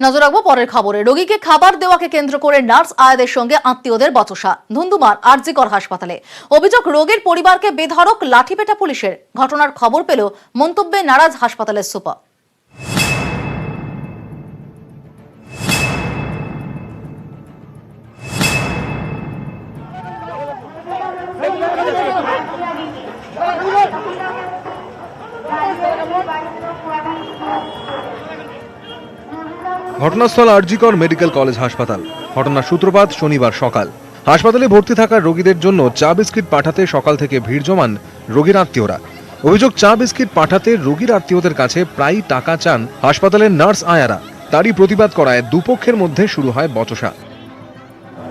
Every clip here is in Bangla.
নজর রাখব পরের খবরে। রোগীকে খাবার দেওয়াকে কেন্দ্র করে নার্স আয়াদের সঙ্গে আত্মীয়দের বচসা। ধুন্ধুমার আরজিকর হাসপাতালে। অভিযোগ, রোগীর পরিবারকে বেধারক লাঠিপেটা পুলিশের। ঘটনার খবর পেল মন্তব্যে নারাজ হাসপাতালের সুপার। ঘটনাস্থল আরজিকর মেডিকেল কলেজ হাসপাতাল। ঘটনার সূত্রপাত শনিবার সকাল। হাসপাতালে ভর্তি থাকা রোগীদের জন্য চা বিস্কিট পাঠাতে সকাল থেকে ভিড় জমান রোগীর আত্মীয়রা। অভিযোগ, চা বিস্কিট পাঠাতে রোগীর আত্মীয়দের কাছে প্রায়ই টাকা চান হাসপাতালের নার্স আয়ারা। তারই প্রতিবাদ করায় দুপক্ষের মধ্যে শুরু হয় বচসা।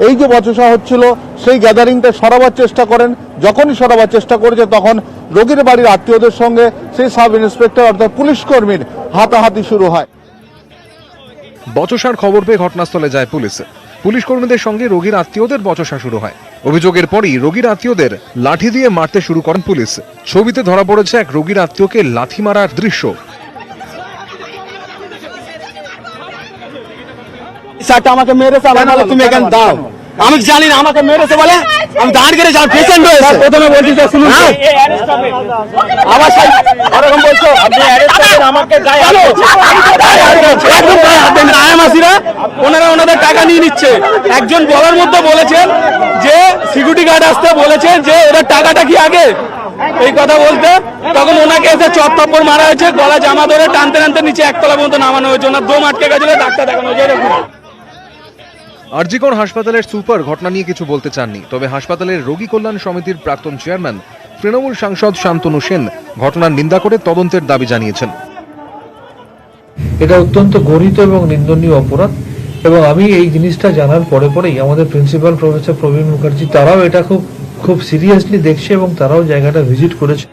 এই যে বচসা হচ্ছিল, সেই গ্যাদারিংটা সরাবার চেষ্টা করেন। যখনই সরাবার চেষ্টা করেছে, তখন রোগীর বাড়ির আত্মীয়দের সঙ্গে সেই সাব ইন্সপেক্টর অর্থাৎ পুলিশ কর্মীর হাতাহাতি শুরু হয়। বচসার খবর পেয়ে ঘটনাস্থলে যায় পুলিশ। পুলিশ কর্মীদের সঙ্গে রোগীর আত্মীয়দের বচসা শুরু হয়। অভিযোগের পরই রোগীর আত্মীয়দের লাঠি দিয়ে মারতে শুরু করেন পুলিশ। ছবিতে ধরা পড়েছে এক রোগীর আত্মীয়কে লাথি মারার দৃশ্য। আমাকে মেরেছে তুমি এখানে দাও। আমি জানি না আমাকে মেরেছে বলে। আমি দাঁড়িয়ে গেলে যার পেশেন্ট রয়েছে। প্রথমে বলছি যে শুনুন। আবার সেই ওরকম বলছো? আপনি আমাকে গায়ে একদম গায়ে হাত দেন আয়ামাসিরা ওনারা ওনাদের টাকা নিয়ে নিচ্ছে। একজন বলার মধ্যে বলেছেন যে সিকিউরিটি গার্ড আসতে বলেছেন যে ওদের টাকাটা কি আগে? এই কথা বলতে। তখন ওনাকে এসে চট থাপ্পড় মারা হয়েছে গলা জামা ধরে টানতে টানতে নিচে একতলা পর্যন্ত নামানো হয়েছে। ওনার দম আটকে গেছিল ডাক্তার দেখানো হয়েছে এরকম। আরজিকর হাসপাতালের সুপার ঘটনা নিয়ে কিছু বলতে চাননি তবে হাসপাতালের রোগী কল্যাণ সমিতির প্রাক্তন চেয়ারম্যান তৃণমূল সাংসদ শান্তনু সেন ঘটনার নিন্দা করে তদন্তের দাবি জানিয়েছেন। এটা অত্যন্ত গরিত এবং নিন্দনীয় অপরাধ এবং আমি এই জিনিসটা জানার পরে পরেই আমাদের প্রিন্সিপাল প্রফেসর প্রবীণ মুখার্জি তারাও এটা খুব খুব সিরিয়াসলি দেখছে এবং তারাও জায়গাটা ভিজিট করেছে।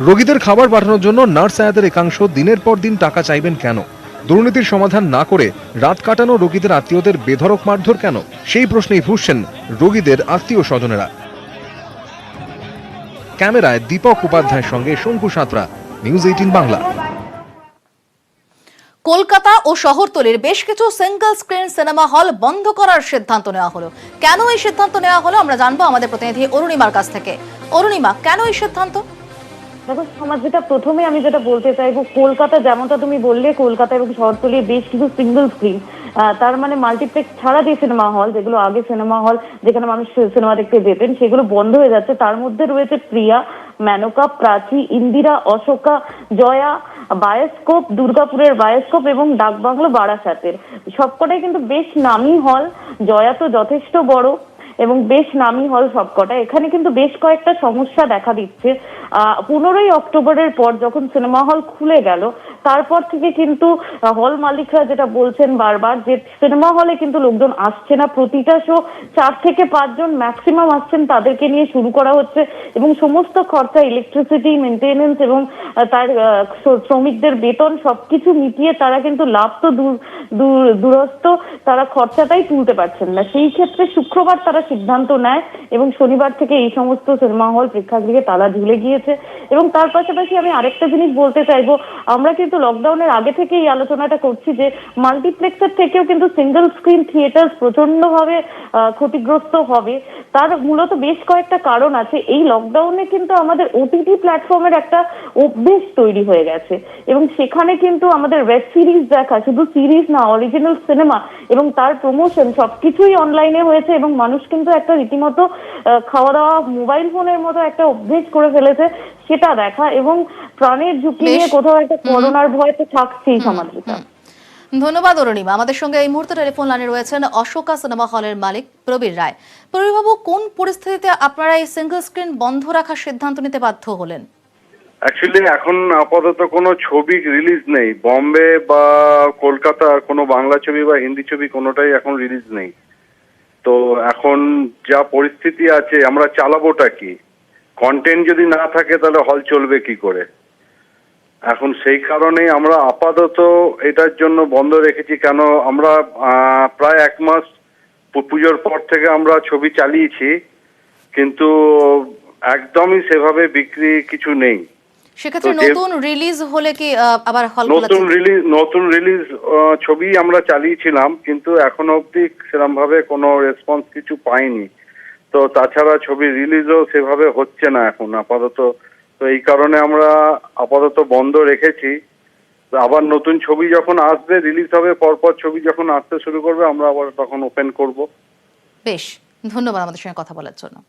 রোগীদের খাবার পাঠানোর জন্য নার্স আয়াদের একাংশ দিনের পর দিন টাকা চাইবেন কেন? দুর্নীতির সমাধান না করে রাত কাটানো রোগীদের আত্মীয়দের বেধড়ক মারধর কেন? সেই প্রশ্নেই ফুসছেন রোগীদের আত্মীয় স্বজনেরা ক্যামেরায় দীপক উপাধ্যায়ের সঙ্গে শঙ্কু সাঁতরা, নিউজ এইটিন বাংলা। কলকাতা ও শহরতলির বেশ কিছু সিঙ্গেল স্ক্রিন সিনেমা হল বন্ধ করার সিদ্ধান্ত নেওয়া হলো। কেন এই সিদ্ধান্ত নেওয়া হলো আমরা জানব আমাদের প্রতিনিধি অরুণিমার কাছ থেকে। অরুণিমা, কেন এই সিদ্ধান্ত? দেখো, সমাজ যেটা প্রথমে আমি যেটা বলতে চাইব, কলকাতা যেমনটা তুমি বললে, কলকাতা এবং শহরতলির বেশ কিছু সিঙ্গেল স্ক্রিন তার মানে মাল্টিপ্লেক্স ছাড়া যে সিনেমা হল যেগুলো আগে সিনেমা হল যেখানে মানুষ সিনেমা দেখতে যেতেন, সেগুলো বন্ধ হয়ে যাচ্ছে। তার মধ্যে রয়েছে প্রিয়া, মেনকা, প্রাচী, ইন্দিরা, অশোকা, জয়া, বায়োস্কোপ, দুর্গাপুরের বায়োস্কোপ এবং ডাকবাংলো বারাসাতের। সবকটাই কিন্তু বেশ নামি হল জয়া তো যথেষ্ট বড়। এবং বেশ নামি হল সবকটা। এখানে কিন্তু বেশ কয়েকটা সমস্যা দেখা দিচ্ছে। পনেরোই অক্টোবরের পর যখন সিনেমা হল খুলে গেল, তারপর থেকে কিন্তু হল মালিকরা যেটা বলছেন বারবার যে সিনেমা হলে কিন্তু লোকজন আসছে না। প্রতিটা শো চার থেকে পাঁচজন ম্যাক্সিমাম আসছেন তাদেরকে নিয়ে শুরু করা হচ্ছে এবং সমস্ত খরচা ইলেকট্রিসিটি মেনটেনেন্স এবং তার শ্রমিকদের বেতন সবকিছু মিটিয়ে তারা কিন্তু লাভ তো দূর, দূর- দূরস্থ, তারা খরচাটাই তুলতে পারছেন না। সেই ক্ষেত্রে শুক্রবার তারা সিদ্ধান্ত নেয় এবং শনিবার থেকে এই সমস্ত সিনেমা হল প্রেক্ষাগৃহে তালা ঝুলে গিয়েছে। এবং তার পাশাপাশি আমি আরেকটা জিনিস বলতে চাইব, আমরা কিন্তু লকডাউনের আগে থেকে এই আলোচনাটা করছি যে মাল্টিপ্লেক্সের থেকেও কিন্তু সিঙ্গেল স্ক্রিন থিয়েটার প্রচন্ডভাবে ক্ষতিগ্রস্ত হবে। তার মূলত বেশ কয়েকটা কারণ আছে। এই লকডাউনে কিন্তু আমাদের ওটিটি প্ল্যাটফর্মের একটা অভ্যেস তৈরি হয়ে গেছে। এবং সেখানে কিন্তু আমাদের ওয়েব সিরিজ দেখা, শুধু সিরিজ না অরিজিনাল সিনেমা এবং তার প্রমোশন সবকিছুই অনলাইনে হয়েছে এবং মানুষ কিন্তু একটা রীতিমতো খাওয়া দাওয়া মোবাইল ফোনের মতো একটা অভ্যেস করে ফেলেছে সেটা দেখা এবং প্রাণের ঝুঁকি নিয়ে কোথাও একটা করোনার ভয় তো থাকছেই সমাজটা ধন্যবাদ অরুণিমা। আমাদের সঙ্গে এই মুহূর্তে টেলিফোন লাইনে রয়েছেন অশোকা সিনেমা হলের মালিক প্রবীর রায়। প্রবীরবাবু কোন পরিস্থিতিতে আপনারা এই সিঙ্গেল স্ক্রিন বন্ধ রাখার সিদ্ধান্ত নিতে বাধ্য হলেন? অ্যাকচুয়ালি এখন আপাতত কোনো ছবি রিলিজ নেই। বম্বে বা কলকাতার কোনো বাংলা ছবি বা হিন্দি ছবি কোনোটাই এখন রিলিজ নেই। তো এখন যা পরিস্থিতি আছে, আমরা চালাবোটা কি? কন্টেন্ট যদি না থাকে, তাহলে হল চলবে কি করে? এখন সেই কারণে আমরা আপাতত এটার জন্য বন্ধ রেখেছি, কেন আমরা প্রায় এক মাস পুজোর পর থেকে আমরা ছবি চালিয়েছি, কিন্তু একদমই সেভাবে বিক্রি কিছু নেই। সেক্ষেত্রে নতুন রিলিজ হলে কি আবার হল নতুন রিলিজ নতুন রিলিজ ছবি আমরা চালিয়েছিলাম কিন্তু এখনও অবধি সেরকম ভাবে কোনো রেসপন্স কিছু পাইনি। তো তাছাড়া ছবি রিলিজও সেভাবে হচ্ছে না এখন আপাতত। তো এই কারণে আমরা আপাতত বন্ধ রেখেছি। আবার নতুন ছবি যখন আসবে রিলিজ হবে পরপর ছবি যখন আসতে শুরু করবে আমরা আবার তখন ওপেন করব। বেশ ধন্যবাদ আমাদের সঙ্গে কথা বলার জন্য।